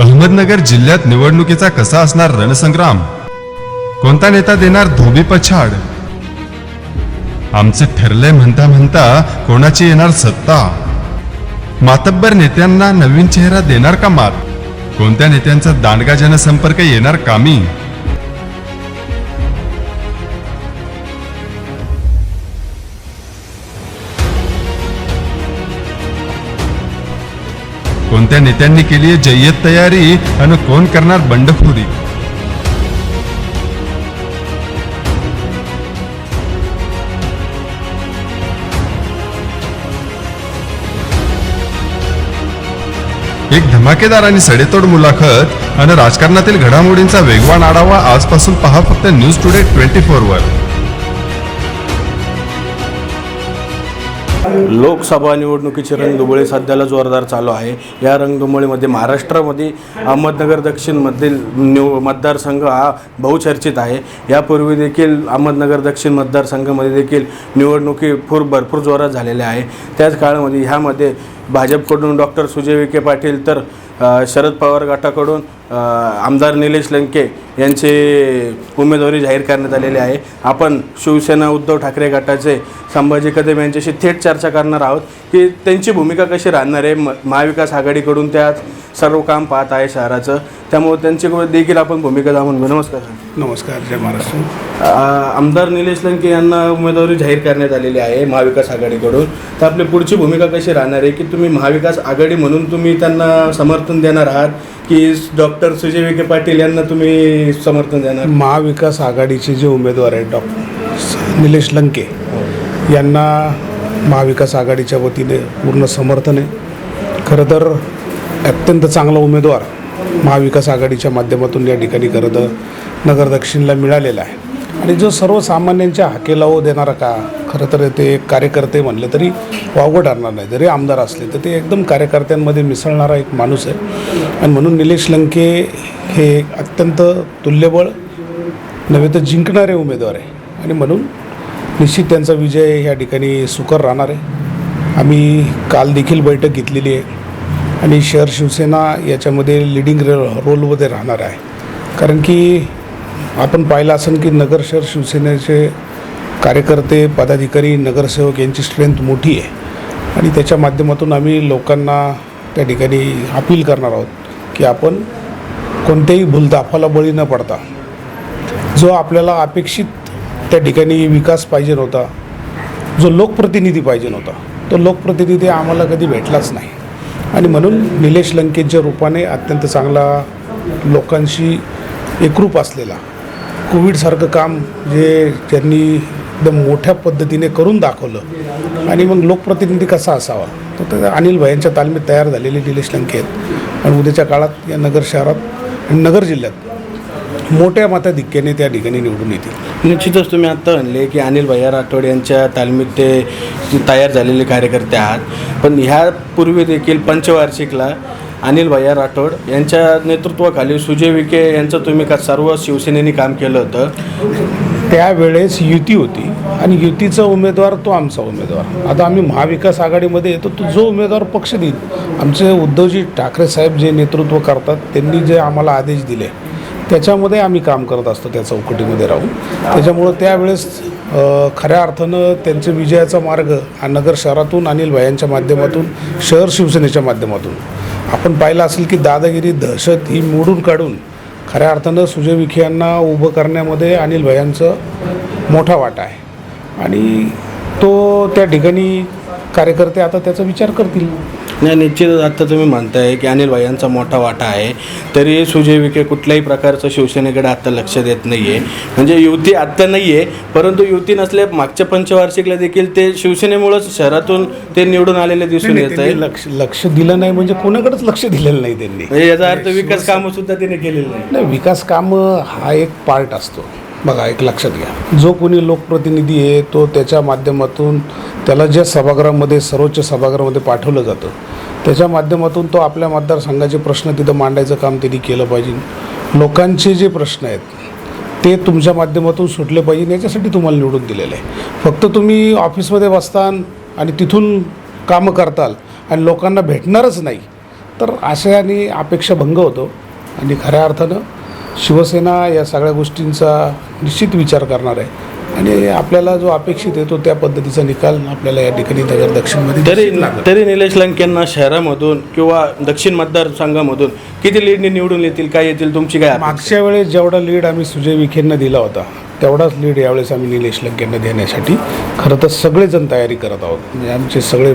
अहमदनगर जिल्ह्यात निवडणुकीचा कसा असणार रणसंग्राम? कोणता नेता देणार धोबी पछाड? आमचे ठरले म्हणता म्हणता कोणाची येणार सत्ता? मातब्बर नेत्यांना नवीन चेहरा देणार का मात? कोणत्या नेत्यांचा दांडगा जनसंपर्क येणार कामी? कोणत्या नेत्यांनी केली आहे जय्यत तयारी आणि कोण करणार बंडखोरी? एक धमाकेदार आणि सडेतोड मुलाखत आणि राजकारणातील घडामोडींचा वेगवान आढावा आजपासून पहा फक्त news today twenty four Lok Sabha निवडणुकीची रंगधुमळी सध्याला जोरदार चालू आहे. या रंगधुमळीमध्ये महाराष्ट्रामध्ये अहमदनगर दक्षिणमधील निव मतदारसंघ हा बहुचर्चित आहे. यापूर्वी देखील अहमदनगर दक्षिण मतदारसंघामध्ये देखील निवडणुकी फूर भरपूर जोरात झालेल्या आहे. त्याच काळामध्ये ह्यामध्ये भाजपकडून डॉक्टर सुजय विखे पाटील तर शरद पवार गटाकडून आमदार निलेश लंके यांचे उमेदवारी जाहीर करण्यात आलेली आहे. आपण शिवसेना उद्धव ठाकरे गटाचे संभाजी कदम यांच्याशी थेट चर्चा करणार आहोत की त्यांची भूमिका कशी राहणार आहे. म महाविकास आघाडीकडून त्या सर्व काम पाहत आहे शहराचं. त्यामुळे त्यांची देखील आपण भूमिका जाणून घेऊ. नमस्कार नमस्कार जय महाराष्ट्र. आमदार निलेश लंके यांना उमेदवारी जाहीर करण्यात आलेली आहे महाविकास आघाडीकडून. तर आपली पुढची भूमिका कशी राहणार आहे की तुम्ही महाविकास आघाडी म्हणून तुम्ही त्यांना समर्थन देणार आहात? की डॉक्टर सुजय विखे पाटील यांना तुम्ही समर्थन देणार? महाविकास आघाडीचे जे उमेदवार आहेत डॉक्टर निलेश लंके यांना महाविकास आघाडीच्या वतीने पूर्ण समर्थन आहे. खरं तर अत्यंत चांगला उमेदवार महाविकास आघाडीच्या माध्यमातून या ठिकाणी खरं तर नगर दक्षिणला मिळालेला आहे. आणि जो सर्वसामान्यांच्या हाकेला हो देणारा का? खरं तर ते एक कार्यकर्ते म्हणले तरी वावगं ठरणार नाही. जरी आमदार असले तर ते एकदम कार्यकर्त्यांमध्ये मिसळणारा एक माणूस आहे. आणि म्हणून निलेश लंके हे अत्यंत तुल्यबळ नव्हे तर जिंकणारे उमेदवार आहे. आणि म्हणून निश्चित त्यांचा विजय या ठिकाणी सुकर राहणार आहे. आम्ही काल देखील बैठक घेतलेली आहे. आणि शहर शिवसेना याच्यामध्ये लिडिंग रोलमध्ये राहणार आहे. कारण की आपण पाहिलं असेल की नगर शहर शिवसेनेचे कार्यकर्ते पदाधिकारी नगरसेवक यांची स्ट्रेंथ मोठी आहे. आणि त्याच्या माध्यमातून आम्ही लोकांना त्या ठिकाणी अपील करणार आहोत की आपण कोणत्याही भूलदाफाला बळी न पडता जो आपल्याला अपेक्षित त्या ठिकाणी विकास पाहिजे नव्हता जो लोकप्रतिनिधी पाहिजे नव्हता तो लोकप्रतिनिधी आम्हाला कधी भेटलाच नाही. आणि म्हणून निलेश लंकेच्या रूपाने अत्यंत चांगला लोकांशी एकरूप असलेला. कोविडसारखं काम जे त्यांनी एकदम मोठ्या पद्धतीने करून दाखवलं आणि मग लोकप्रतिनिधी कसा असावा? तर अनिल भाईंच्या तालमीत तयार झालेले निलेश लंके आहेत. आणि उद्याच्या काळात या नगर शहरात आणि नगर जिल्ह्यात मोठ्या मताधिक्याने त्या ठिकाणी निवडून येतील. निश्चितच तुम्ही आत्ता म्हणले की अनिल भैया राठोड यांच्या तालमीत ते तयार झालेले कार्यकर्ते आहात. पण ह्यापूर्वी देखील पंचवार्षिकला अनिल भैया राठोड यांच्या नेतृत्वाखाली सुजय विखे यांचं तुम्ही का सर्व शिवसेनेने काम केलं होतं? त्यावेळेस युती होती आणि युतीचा उमेदवार तो आमचा उमेदवार. आता आम्ही महाविकास आघाडीमध्ये येतो तो जो उमेदवार पक्ष देईल. आमचे उद्धवजी ठाकरे साहेब जे नेतृत्व करतात त्यांनी जे आम्हाला आदेश दिले त्याच्यामध्ये आम्ही काम करत असतो त्या चौकटीमध्ये राहून. त्याच्यामुळं त्यावेळेस खऱ्या अर्थानं त्यांच्या विजयाचा मार्ग हा नगर शहरातून अनिल भायांच्या माध्यमातून शहर शिवसेनेच्या माध्यमातून. आपण पाहिलं असेल की दादागिरी दहशत ही मोडून काढून खऱ्या अर्थानं सुजय विखे यांना उभं करण्यामध्ये अनिल भयांचं मोठा वाटा आहे. आणि तो त्या ठिकाणी कार्यकर्ते आता त्याचा विचार करतील. नाही निश्चितच आत्ता तुम्ही म्हणताय की अनिल भाई यांचा मोठा वाटा आहे. तरी सुजय विखे कुठल्याही प्रकारचं शिवसेनेकडे आत्ता लक्ष देत नाही आहे म्हणजे युती आत्ता नाही आहे परंतु युती नसल्या मागच्या पंचवार्षिकला देखील ते शिवसेनेमुळंच शहरातून ते निवडून आलेले दिसून येत आहे लक्ष लक्ष दिलं नाही म्हणजे कोणाकडेच लक्ष दिलेलं नाही त्यांनी. म्हणजे याचा अर्थ विकास कामं सुद्धा त्याने केलेले नाही विकास कामं हा एक पार्ट असतो. बघा एक लक्षात घ्या. जो कोणी लोकप्रतिनिधी आहे तो त्याच्या माध्यमातून त्याला ज्या सभागृहामध्ये सर्वोच्च सभागृहामध्ये पाठवलं जातं त्याच्या माध्यमातून तो आपल्या मतदारसंघाचे प्रश्न तिथं मांडायचं काम त्यांनी केलं पाहिजे. लोकांचे जे प्रश्न आहेत ते तुमच्या माध्यमातून सुटले पाहिजे याच्यासाठी तुम्हाला निवडून दिलेलं आहे. फक्त तुम्ही ऑफिसमध्ये बसताल आणि तिथून कामं करताल आणि लोकांना भेटणारच नाही तर अशाने अपेक्षाभंग होतो. आणि खऱ्या अर्थानं शिवसेना या सगळ्या गोष्टींचा निश्चित विचार करणार आहे आणि आपल्याला जो अपेक्षित आहे तो त्या पद्धतीचा निकाल आपल्याला या ठिकाणी नगर दक्षिणमध्ये तरी. तरी निलेश लंकेंना शहरामधून किंवा दक्षिण मतदारसंघामधून किती लीडने निवडून येतील काय येतील तुमची काय? मागच्या वेळेस जेवढा लीड आम्ही सुजय विखेंना दिला होता तेवढाच लीड यावेळेस आम्ही निलेश लंकेंना देण्यासाठी खरं तर सगळेजण तयारी करत आहोत म्हणजे आमचे सगळे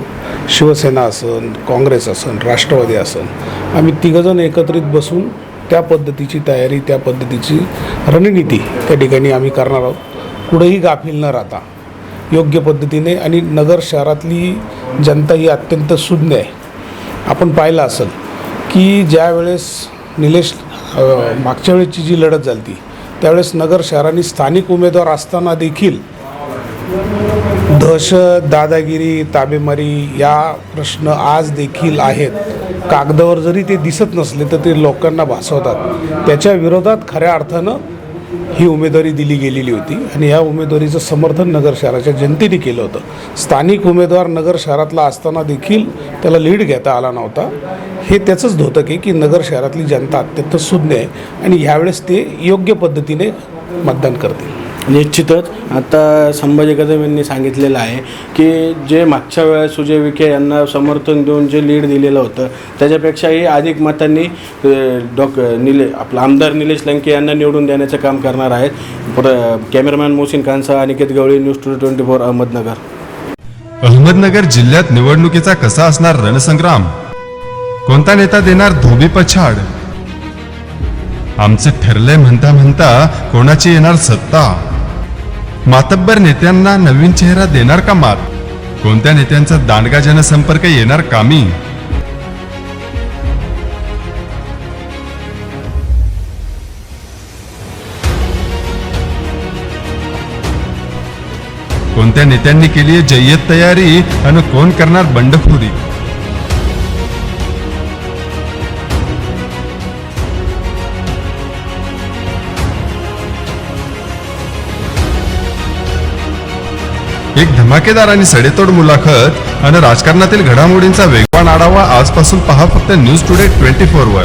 शिवसेना असन काँग्रेस असन राष्ट्रवादी असन आम्ही तिघंजण एकत्रित बसून त्या पद्धतीची तयारी त्या पद्धतीची रणनीती त्या ठिकाणी आम्ही करणार आहोत. कुठंही गाफील न राहता. योग्य पद्धतीने आणि नगर शहरातली जनता ही अत्यंत सुज्ञ आहे. आपण पाहिलं असेल की ज्या वेळेस निलेश मागच्या वेळेची जी लढत झाली ती त्यावेळेस नगर शहराने स्थानिक उमेदवार असताना देखील दहशत दादागिरी ताबेमारी या प्रश्न आज देखील आहेत. कागदावर जरी ते दिसत नसले तर ते लोकांना भासवतात. त्याच्या विरोधात खऱ्या अर्थानं ही उमेदवारी दिली गेलेली होती आणि या उमेदवारीचं समर्थन नगर शहराच्या जनतेने केलं होतं. स्थानिक उमेदवार नगर शहरातला असताना देखील त्याला लीड घेता आला नव्हता. हे त्याचंच धोतक आहे की नगर शहरातली जनता अत्यंत सुज्ञ आहे आणि ह्यावेळेस ते योग्य पद्धतीने मतदान करतील. निश्चितच. आता संभाजी कदम यांनी सांगितलेलं आहे की जे मागच्या वेळेस सुजय विखे यांना समर्थन देऊन जे लीड दिलेलं होतं त्याच्यापेक्षाही अधिक मतांनी डॉक निले आपलं आमदार निलेश लंके यांना निवडून देण्याचं काम करणार आहेत. प्र कॅमेरामॅन मोहसिन कांसा Aniket Gawali news two twenty four Ahmednagar. Ahmednagar जिल्ह्यात निवडणुकीचा कसा असणार रणसंग्राम? कोणता नेता देणार धोबी पछाड? आमचं ठरलंय म्हणता म्हणता कोणाची येणार सत्ता? मातब्बर नेत्यांना नवीन चेहरा देणार का मात कोणत्या नेत्यांचा दांडगा जनसंपर्क येणार कामी? कोणत्या नेत्यांनी केली जय्यत तयारी? आणि कोण करणार बंडखोरी? एक धमाकेदार आणि सडेतोड मुलाखत आणि राजकारणातील घडामोडींचा वेगवान आढावा आजपासून पहा फक्त न्यूज टुडे ट्वेंटी फोर वर.